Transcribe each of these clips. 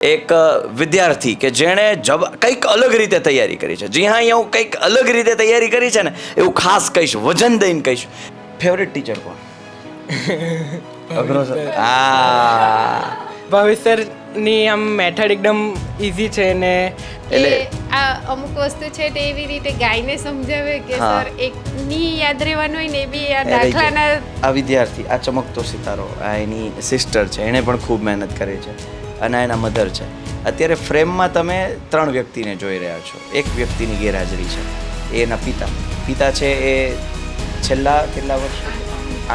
એક વિદ્યાર્થી કે જેણે જબ કંઈક અલગ રીતે તૈયારી કરી છે. જી હા અહીંયા હું કંઈક અલગ રીતે તૈયારી કરી છે ને એવું ખાસ કહીશ વજન દઈને કહીશ. ફેવરેટ ટીચર કોણ? અઘરો હા. ભવિષ્યની આમ મેથડ એકદમ ઇઝી છે ને એટલે આ અમુક વસ્તુ છે તે એવી રીતે ગાયને સમજાવે કે સર એક ની યાદ રહેવાનું હોય ને એ બી આ દાખલાના આ વિદ્યાર્થી આ ચમકતો સિતારો આ એની સિસ્ટર છે એણે પણ ખૂબ મહેનત કરી છે. અને એના મધર છે. અત્યારે ફ્રેમમાં તમે ત્રણ વ્યક્તિને જોઈ રહ્યા છો. એક વ્યક્તિની ગેરહાજરી છે એ એના પિતા. પિતા છે એ છેલ્લા કેટલા વર્ષો?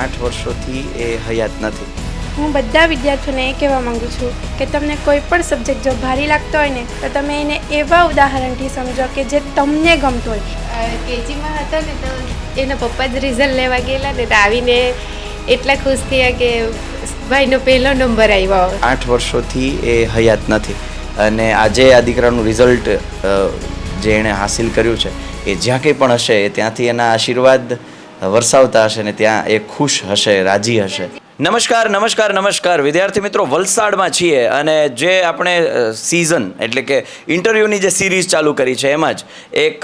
આઠ વર્ષોથી એ હયાત નથી. હું બધા વિદ્યાર્થીઓને એ કહેવા માંગુ છું કે તમને કોઈ પણ સબ્જેક્ટ જો ભારી લાગતો હોય ને તો તમે એને એવા ઉદાહરણથી સમજો કે જે તમને ગમતું હોય. કેજીમાં હતા ને તો એના પપ્પા જ રિઝલ્ટ લેવા ગયેલા ને તો આવીને એટલા ખુશ થયા કે ભાઈનો પહેલો નંબર આવ્યો. આઠ વર્ષોથી એ હયાત નથી. અને આજે આ દીકરાનું રિઝલ્ટ જે એણે હાસિલ કર્યું છે, એ જ્યાં કંઈ પણ હશે ત્યાંથી એના આશીર્વાદ વરસાવતા હશે ને ત્યાં એ ખુશ હશે, રાજી હશે. નમસ્કાર નમસ્કાર નમસ્કાર. વિદ્યાર્થી મિત્રો, વલસાડમાં છીએ અને જે આપણે સિઝન એટલે કે ઇન્ટરવ્યૂની જે સિરીઝ ચાલુ કરી છે, એમાં જ એક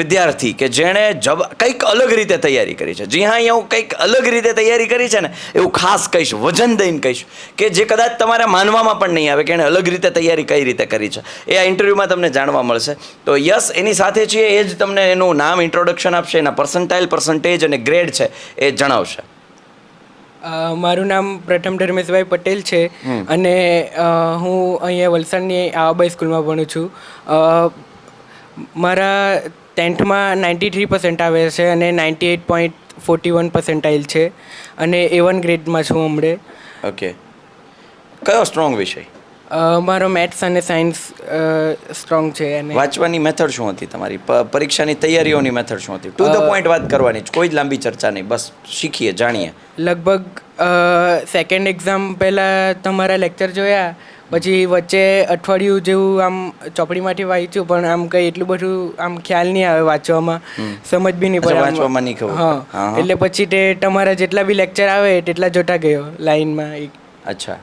વિદ્યાર્થી કે જેણે જબ, કંઈક અલગ રીતે તૈયારી કરી છે. જી હા, અહીંયા હું કંઈક અલગ રીતે તૈયારી કરી છે ને, એવું ખાસ કહીશ, વજન દઈને કહીશ, કે જે કદાચ તમારે માનવામાં પણ નહીં આવે કે એણે અલગ રીતે તૈયારી કઈ રીતે કરી છે. એ આ ઇન્ટરવ્યૂમાં તમને જાણવા મળશે. તો યસ, એની સાથે છીએ, એ જ તમને એનું નામ ઇન્ટ્રોડક્શન આપશે, એના પર્સન્ટાઇલ પર્સન્ટેજ અને ગ્રેડ છે, એ જણાવશે. મારું નામ પ્રથમ ધર્મેશભાઈ પટેલ છે અને હું અહીંયા વલસાડની આવાબાઈ સ્કૂલમાં ભણું છું. મારા ટેન્થમાં નાઇન્ટી થ્રી પર્સન્ટ આવે છે અને ninety eight point forty one percentile છે. અને એ વન ગ્રેડમાં છું હમણે. ઓકે કયો સ્ટ્રોંગ વિષય? મારો મેથ્સ અને સાયન્સ સ્ટ્રોંગ છે અને વાંચવાની મેથડ શું હતી તમારી? પરીક્ષાની તૈયારીઓની મેથડ શું હતી? ટુ ધ પોઈન્ટ વાત કરવાની કોઈ જ લાંબી ચર્ચા નહીં. બસ શીખીએ જાણીએ. લગભગ સેકન્ડ એક્ઝામ પહેલાં તમારા લેક્ચર જોયા. પછી વચ્ચે અઠવાડિયું જેવું આમ ચોપડીમાંથી વાંચ્યું પણ આમ કંઈ એટલું બધું આમ ખ્યાલ નહીં આવે વાંચવામાં. સમજ બી નહીં પડે વાંચવામાં નહીં ખબર. હા. એટલે પછી તે તમારા જેટલા બી લેક્ચર આવે તેટલા જોતા ગયો લાઈનમાં એક. અચ્છા.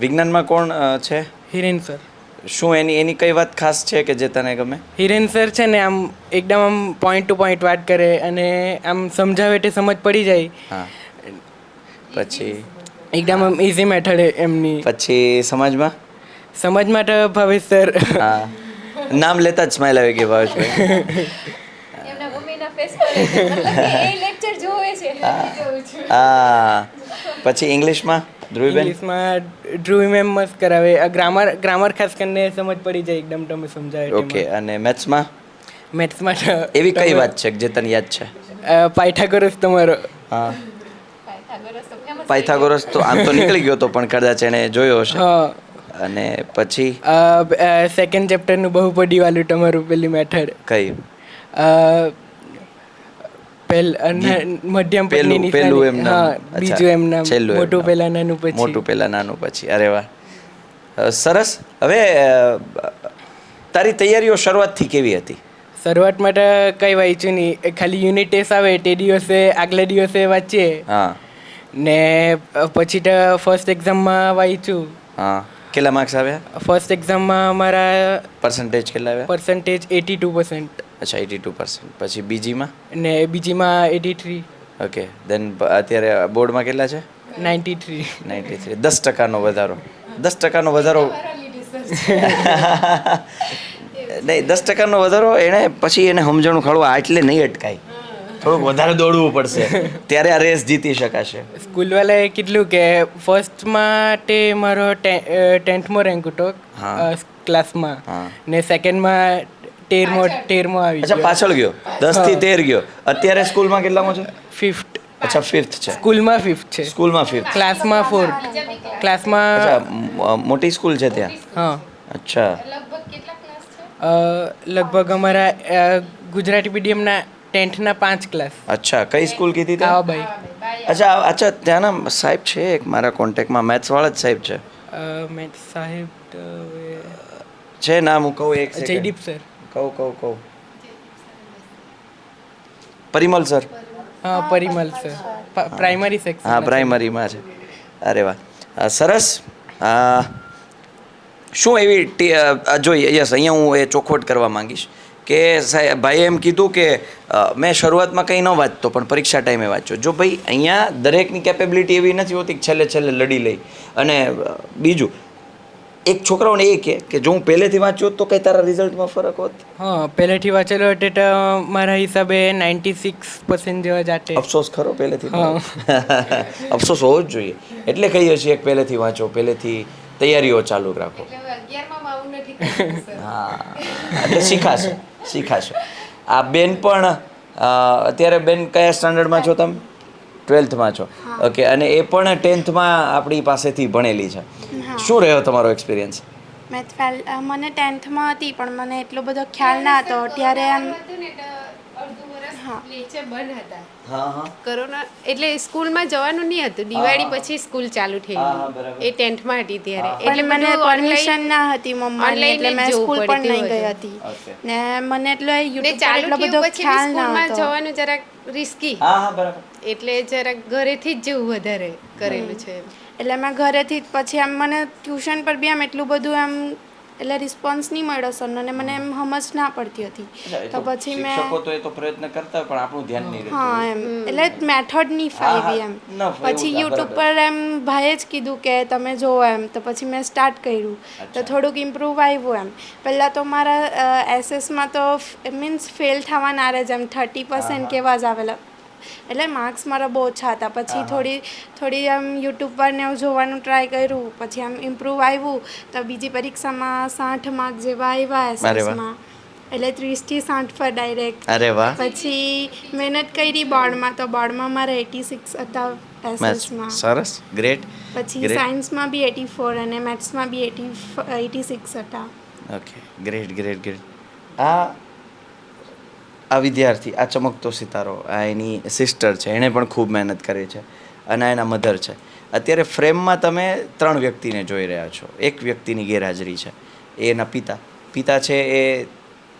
વિજ્ઞાનમાં કોણ છે? હિરેન સર. શું એની એની કઈ વાત ખાસ છે કે જે તને ગમે? હિરેન સર છે ને આમ એકદમ આમ પોઈન્ટ ટુ પોઈન્ટ વાત કરે અને આમ સમજાવે તે સમજ પડી જાય. હા. પછી? એકદમ આમ ઇઝી મેથડ એમની. પછી સમાજમાં? સમજમાં તો ભાવેશ સર. હા. નામ લેતા જ સ્માઈલ આવી ગઈ ભાવેશભાઈ એમના મમ્મીના ફેસ પર એ લેક્ચર જોવે છે. જોઉં છું હા. પછી ઇંગ્લિશમાં ધ્રુવીબેન ઇંગ્લિશમાં ધ્રુવી મેમ મસ્ત કરાવે. ગ્રામર ગ્રામર ખાસ કરીને સમજ પડી જાય એકદમ તમે સમજાવે ઓકે અને મેથ્સમાં? મેથ્સમાં એવી કઈ વાત છે કે જે તને યાદ છે? પાયથાગોરસ તમારો. હા. પાયથાગોરસ તો આમ તો નીકળી ગયો તો પણ કદાચ એણે જોયો હશે. હા. અને પછી? સેકન્ડ ચેપ્ટરનું બહુપદી વાળું તમારું પેલી મેથડ કઈ? પહેલ અને મધ્યમ પેલું પેલું એમ હા બીજું એમ નામ મોટું. પહેલા નાનું પછી. મોટું પહેલા નાનું પછી. અરે વાહ. સરસ. હવે તારી તૈયારીઓ શરૂઆતથી કેવી હતી? શરૂઆત માટે કંઈ વાંચ્યું નહીં. ખાલી યુનિટ ટેસ્ટ આવે તે દિવસે આગલા દિવસે વાંચીએ. હા. ને પછી તો ફર્સ્ટ એક્ઝામમાં વાંચ્યું. હા. કેટલા માર્ક્સ આવ્યા? ફર્સ્ટ એક્ઝામમાં અમારા પર્સન્ટેજ કેટલા આવ્યા? પર્સન્ટેજ એટી ટુ પર્સન્ટ અચ્છા એટી ટુ પર્સન્ટ. પછી બીજીમાં? ને બીજીમાં એટી થ્રી. ઓકે દેન અત્યારે બોર્ડમાં કેટલા છે? Ninety three. Ninety three. દસ ટકાનો વધારો. દસ ટકાનો વધારો નહીં દસ ટકાનો વધારો એણે પછી એને સમજણું ખડવા આટલે નહીં અટકાય. થોડુંક વધારે દોડવું પડશે. ત્યારે આ રેસ જીતી શકાશે. સ્કૂલવાલાએ કીધું કે ફર્સ્ટ માટે મારો ટેન્થમાં રેન્ક હતો. ક્લાસમાં. ને સેકન્ડમાં તેરમો તેરમો આવી અચ્છા પાછળ ગયો. દસથી તેર ગયો. અત્યારે સ્કૂલમાં કેટલામાં છે? ફિફ્થ. અચ્છા ફિફ્થ છે. સ્કૂલમાં ફિફ્થ છે. સ્કૂલમાં ફિફ્થ. ક્લાસમાં ફોર્થ. ક્લાસમાં અચ્છા મોટી સ્કૂલ છે ત્યાં? હા. અચ્છા. લગભગ કેટલા ક્લાસ છે? અ, લગભગ અમારા ગુજરાતી મીડિયમના ટેન્થના પાંચ ક્લાસ. અચ્છા કઈ સ્કૂલ કીધી હા ભાઈ અચ્છા અચ્છા ત્યાંના સાહેબ છે એક મારા કોન્ટેક્ટમાં મેથ્સ વાળા જ સાહેબ છે. મેથ્સ સાહેબ છે નામ હું કહું એક. જયદીપ સર કહું કહું કહું. પરિમલ સર. હા પરિમલ સર. પ્રાઇમરી સેક્શન હા પ્રાઇમરીમાં છે. અરે વાહ. સરસ. શું એવી ટી- અ, અ, જો યસ અહીંયા હું એ ચોખવટ કરવા માંગીશ કે સાહેબ ભાઈ એમ કીધું કે મેં શરૂઆતમાં કંઈ ન વાંચતો પણ પરીક્ષા ટાઈમે વાંચ્યો. જો ભાઈ અહીંયા દરેકની કેપેબિલિટી એવી નથી હોતી કે છેલ્લે છેલ્લે લડી લઈ. અને બીજું એક છોકરાઓને એ કહે કે જો હું પહેલેથી વાંચ્યો તો કંઈ તારા રિઝલ્ટમાં ફરક હોત. હા પહેલેથી વાંચેલો એટલે તો મારા હિસાબે નાઇન્ટી સિક્સ પર્સન્ટ જેવા જાતે અફસોસ ખરો પહેલેથી અફસોસ હોવો જ જોઈએ. એટલે કહીએ છીએ કે પહેલેથી વાંચો પહેલેથી તૈયારીઓ ચાલુ રાખો. હા. એટલે શીખાશે શીખાશે. આ બેન પણ અત્યારે બેન કયા સ્ટાન્ડર્ડમાં છો તમે? ટ્વેલ્થમાં છો. ઓકે અને એ પણ ટેન્થમાં આપણી પાસેથી ભણેલી છે. શું રહ્યો તમારો એક્સપિરિયન્સ મેં મને ટેન્થમાં હતી પણ મને એટલો બધો ખ્યાલ ના હતો. ત્યારે આમ હતું ને તો અડધું વર્ષ હા. લેક્ચર બંધ હતા. હા હા. કોરોના એટલે સ્કૂલમાં જવાનું નહીં હતું. દિવાળી પછી સ્કૂલ ચાલુ થઈ એ ટેન્થમાં હતી ત્યારે. એટલે મને પરમિશન ના હતી મમ્મી એટલે મેં સ્કૂલ પણ નહીં ગઈ હતી. ને મને એટલો યુટ્યુબ ચાલુ એટલો બધો ખ્યાલ ના હતો. જવાનું જરાક રિસ્કી હા હા બરાબર. એટલે જરાક ઘરેથી જ જેવું વધારે કરેલું છે એટલે મેં ઘરેથી જ પછી આમ મને ટ્યુશન પર બી આમ એટલું બધું આમ એટલે રિસ્પોન્સ નહીં મળ્યો સરનો ને મને એમ સમજ ના પડતી હતી. તો પછી મેં શિક્ષકો તો એ તો પ્રયત્ન કરતા પણ આપણું ધ્યાન નહીં રહેતું. હા એમ. એટલે મેથડ નહીં ફાવી એમ. પછી યુટ્યુબ પર એમ ભાઈએ જ કીધું કે તમે જોવો એમ. તો પછી મેં સ્ટાર્ટ કર્યું. તો થોડુંક ઇમ્પ્રૂવ આવ્યું એમ. પહેલાં તો મારા એસએસમાં તો મીન્સ ફેલ થવાના રહે જેમ થર્ટી પર્સન્ટ કેવા જ આવેલા. એટલે માર્ક્સ મારા બહુ ઓછા હતા. પછી થોડી થોડી આમ યુટ્યુબ પર ને એવું જોવાનું ટ્રાય કર્યું. પછી આમ ઇમ્પ્રૂવ આવ્યું તો બીજી પરીક્ષામાં સાઠ માર્ક જેવા આવ્યા. એસએસમાં એટલે ત્રીસથી સાઠ પર ડાયરેક્ટ અરે વાહ. પછી મહેનત કરી બોર્ડમાં તો બોર્ડમાં મારા એટી સિક્સ હતા એસએસમાં સરસ. ગ્રેટ પછી સાયન્સમાં બી એટી ફોર અને મેથ્સમાં બી એટી એટી સિક્સ હતા. ઓકે ગ્રેટ ગ્રેટ ગ્રેટ આ આ વિદ્યાર્થી આ ચમકતો સિતારો આ એની સિસ્ટર છે એણે પણ ખૂબ મહેનત કરી છે અને એના મધર છે. અત્યારે ફ્રેમમાં તમે ત્રણ વ્યક્તિને જોઈ રહ્યા છો. એક વ્યક્તિની ગેરહાજરી છે એ એના પિતા. પિતા છે એ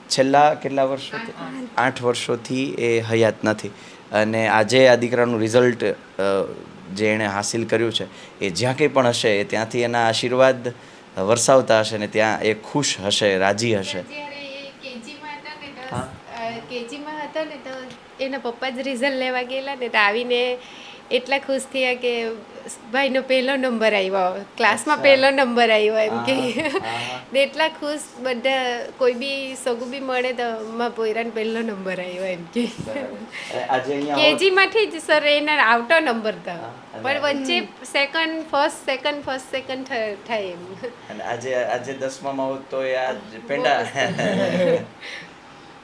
છેલ્લા કેટલા વર્ષોથી? આઠ વર્ષોથી એ હયાત નથી. અને આજે આ દીકરાનું રિઝલ્ટ જે એણે હાસિલ કર્યું છે એ જ્યાં કંઈ પણ હશે એ ત્યાંથી એના આશીર્વાદ વરસાવતા હશે ને ત્યાં એ ખુશ હશે રાજી હશે. કેજીમાં હતો ને તો એના પપ્પા જ રિઝલ્ટ લેવા ગયેલા ને તો આવીને એટલા ખુશ થયા કે ભાઈનો પહેલો નંબર આવ્યો. ક્લાસમાં પહેલો નંબર આવ્યો એમ કે. ને એટલા ખુશ બધા કોઈ બી સગું બી મળે તો માં પોયરાને પહેલો નંબર આવ્યો એમ કે. આજે અહીંયા કેજી માંથી જ સર એના આવતો નંબર તો. પણ વચ્ચે second first second first second થાય એમ. આજે આજે દસમામાં હોત તો એ આ પેંડા.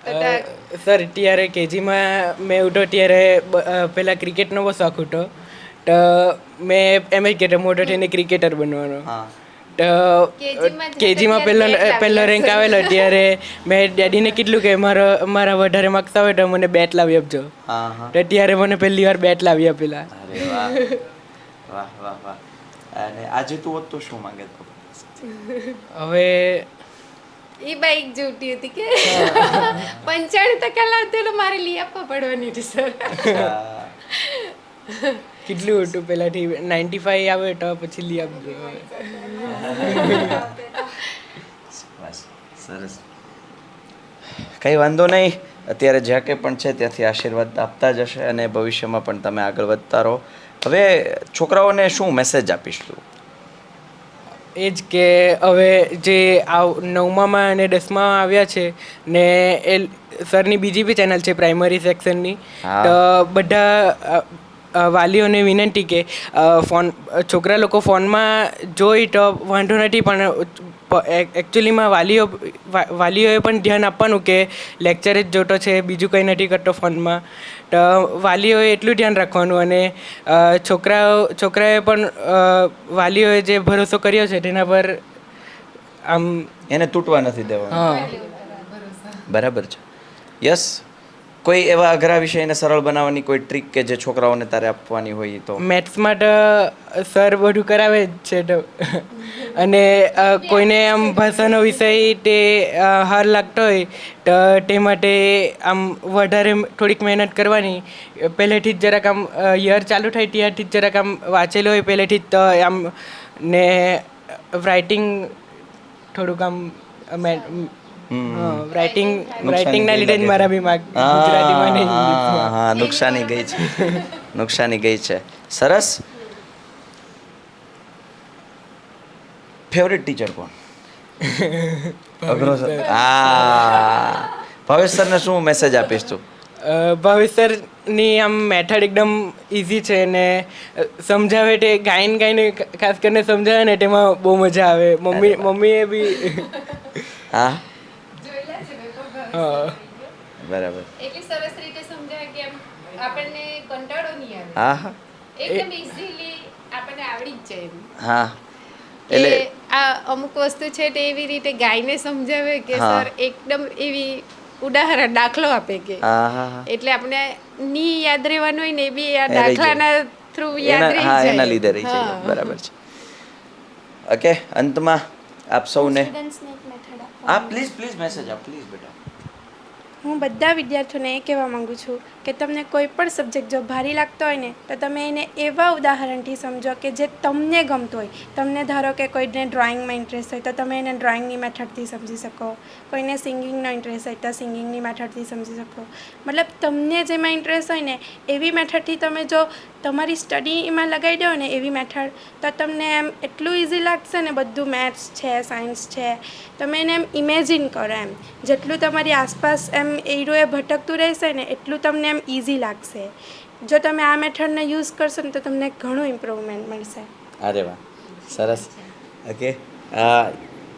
સર ત્યારે કેજીમાં મેં ઉઠો ત્યારે પહેલાં ક્રિકેટનો બહુ શોખ ઉઠો. તો મેં એમ જ કહેતો મોટો થઈને ક્રિકેટર બનવાનો. તો કેજીમાં પહેલો પહેલો રેન્ક આવેલો ત્યારે મેં ડેડીને કીધું કે મારો મારા વધારે માર્ક્સ આવે તો મને બેટ લાવી આપજો. હા હા. તો ત્યારે મને પહેલી વાર બેટ લાવી આપેલા. વાહ. વાહ વાહ વાહ. અને આજે તું હોત તો શું માંગે હવે એ બાઈક જોતી હતી કે? પંચાણું ટકા લાવતો મારે લઈ આપવા પડવાની હતી સર કેટલું હતું પહેલાંથી? નાઇન્ટી ફાઈવ આવે તો પછી લઈ આપજો. બસ સરસ. કંઈ વાંધો નહીં. અત્યારે જ્યાં કંઈ પણ છે ત્યાંથી આશીર્વાદ આપતા જ હશે અને ભવિષ્યમાં પણ તમે આગળ વધતા રહો. હવે છોકરાઓને શું મેસેજ આપીશ? તું એ જ કે હવે જે આવ નવમામાં અને દસમામાં આવ્યા છે ને એ સરની બીજી બી ચેનલ છે પ્રાઇમરી સેક્શનની તો બધા વાલીઓને વિનંતી કે ફોન છોકરા લોકો ફોનમાં જોઈ તો વાંધો નથી પણ એકચ્યુઅલીમાં વાલીઓ વાલીઓએ પણ ધ્યાન આપવાનું કે લેક્ચર જ જોતો છે બીજું કંઈ નથી કરતો ફોનમાં. તો વાલીઓએ એટલું ધ્યાન રાખવાનું અને છોકરાઓ છોકરાએ પણ વાલીઓએ જે ભરોસો કર્યો છે તેના પર આમ એને તૂટવા નથી દેવાનું. હા. બરાબર છે. યસ કોઈ એવા અઘરા વિષયને સરળ બનાવવાની કોઈ ટ્રીક કે જે છોકરાઓને તારે આપવાની હોય તો? મેથ્સમાં તો સર બધું કરાવે જ છે અને કોઈને આમ ભાષાનો વિષય તે હાર લાગતો હોય, તો તે માટે આમ વધારે થોડીક મહેનત કરવાની. પહેલેથી જ જરાક આમ યર ચાલુ થાય ત્યારથી જ જરાક આમ વાંચેલું હોય, પહેલેથી જ તો આમ ને રાઇટિંગ થોડુંક આમ રાઇટિંગ રાઇટિંગ ના લીધે જ મારા બી માર્ક ગુજરાતીમાં હા, નુકસાની ગઈ છે. નુકસાની ગઈ છે. સરસ. ફેવરેટ ટીચર કોણ? અગ્રો હા. ભાવેશ સરને શું મેસેજ આપીશ તું? ભાવેશ સરની આમ મેથડ એકદમ ઇઝી છે ને સમજાવે તે ગાઈને ગાઈને ખાસ કરીને સમજાવે ને તેમાં બહુ મજા આવે. મમ્મી મમ્મીએ બી હા જોયેલા છે મેં પણ ભાવેશ હા. બરાબર. એટલી સરસ રીતે સમજાય કે આપણને કંટાળો નહીં આવે. હા હા. એકદમ ઈઝીલી આપણને આવડી જ જાય એમ. હા. એટલે આ અમુક વસ્તુ છે તે એવી રીતે ગાયને સમજાવે કે સર એકદમ એવી ઉદાહરણ દાખલો આપે કે. એટલે આપણે ની યાદ રહેવાનું હોય ને બી આ. દાખલાના થ્રુ યાદ રહી હા જાય. એના લીધે રહી જાય. હા. બરાબર છે. ઓકે અંતમાં આપ સૌને હા પ્લીઝ પ્લીઝ મેસેજ આપ પ્લીઝ બેટા. હું બધા વિદ્યાર્થીઓને એ કહેવા માંગુ છું કે તમને કોઈ પણ સબ્જેક્ટ જો ભારી લાગતો હોય ને, તો તમે એને એવા ઉદાહરણથી સમજો કે જે તમને ગમતું હોય. તમને ધારો કે કોઈને ડ્રોઈંગમાં ઇન્ટરેસ્ટ હોય, તો તમે એને ડ્રોઈંગની મેથડથી સમજી શકો. કોઈને સિંગિંગનો ઇન્ટરેસ્ટ હોય, તો સિંગિંગની મેથડથી સમજી શકો. મતલબ તમને જેમાં ઇન્ટરેસ્ટ હોય ને, એવી મેથડથી તમે જો તમારી સ્ટડીમાં લગાવી દો ને એવી મેથડ, તો તમને એમ એટલું ઇઝી લાગશે ને બધું મેથ્સ છે સાયન્સ છે. તમે એને એમ ઇમેજિન કરો એમ. જેટલું તમારી આસપાસ એમ એરું એ ભટકતું રહેશે ને એટલું તમને એમ ઇઝી લાગશે. જો તમે આ મેથડને યુઝ કરશો ને તો તમને ઘણું ઇમ્પ્રુવમેન્ટ મળશે. અરે વાહ, સરસ. ઓકે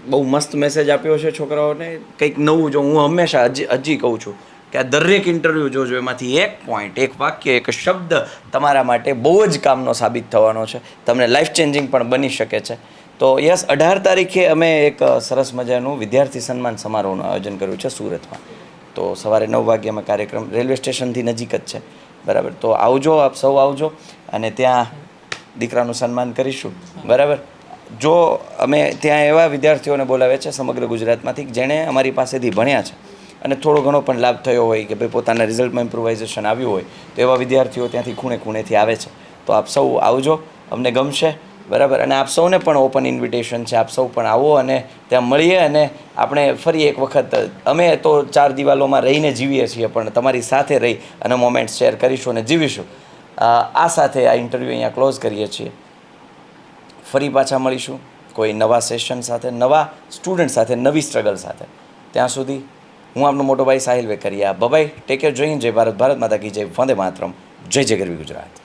બહુ મસ્ત મેસેજ આપ્યો છે છોકરાઓને. કંઈક નવું જો હું હંમેશા હજી હજી કહું છું કે આ દરેક ઇન્ટરવ્યૂ જોજો, એમાંથી એક પોઈન્ટ એક વાક્ય, એક શબ્દ તમારા માટે બહુ જ કામનો સાબિત થવાનો છે. તમને લાઈફ ચેન્જિંગ પણ બની શકે છે. તો યસ, અઢાર તારીખે અમે એક સરસ મજાનું વિદ્યાર્થી સન્માન સમારોહનું આયોજન કર્યું છે સુરતમાં. તો સવારે નવ વાગ્યામાં કાર્યક્રમ રેલવે સ્ટેશનથી નજીક જ છે. બરાબર. તો આવજો, આપ સૌ આવજો અને ત્યાં દીકરાનું સન્માન કરીશું. બરાબર? જો અમે ત્યાં એવા વિદ્યાર્થીઓને બોલાવે છે સમગ્ર ગુજરાતમાંથી, જેણે અમારી પાસેથી ભણ્યા છે અને થોડો ઘણો પણ લાભ થયો હોય કે ભાઈ પોતાના રિઝલ્ટમાં ઇમ્પ્રુવાઇઝેશન આવ્યું હોય, તો એવા વિદ્યાર્થીઓ ત્યાંથી ખૂણે ખૂણેથી આવે છે. તો આપ સૌ આવજો, અમને ગમશે. બરાબર? અને આપ સૌને પણ ઓપન ઇન્વિટેશન છે. આપ સૌ પણ આવો અને ત્યાં મળીએ અને આપણે ફરી એક વખત, અમે તો ચાર દિવાલોમાં રહીને જીવીએ છીએ, પણ તમારી સાથે રહી અને મોમેન્ટ શેર કરીશું અને જીવીશું. આ સાથે આ ઇન્ટરવ્યૂ અહીંયા ક્લોઝ કરીએ છીએ. ફરી પાછા મળીશું, કોઈ નવા સેશન સાથે, નવા સ્ટુડન્ટ સાથે, નવી સ્ટ્રગલ સાથે. ત્યાં સુધી હું આપનો મોટો ભાઈ સાહિલ વેકરિયા. બબાઈ ટેક કેર હિન્દ, જય ભારત ભારત માતા કી જય, વંદે માતરમ, જય જય ગરવી ગુજરાત.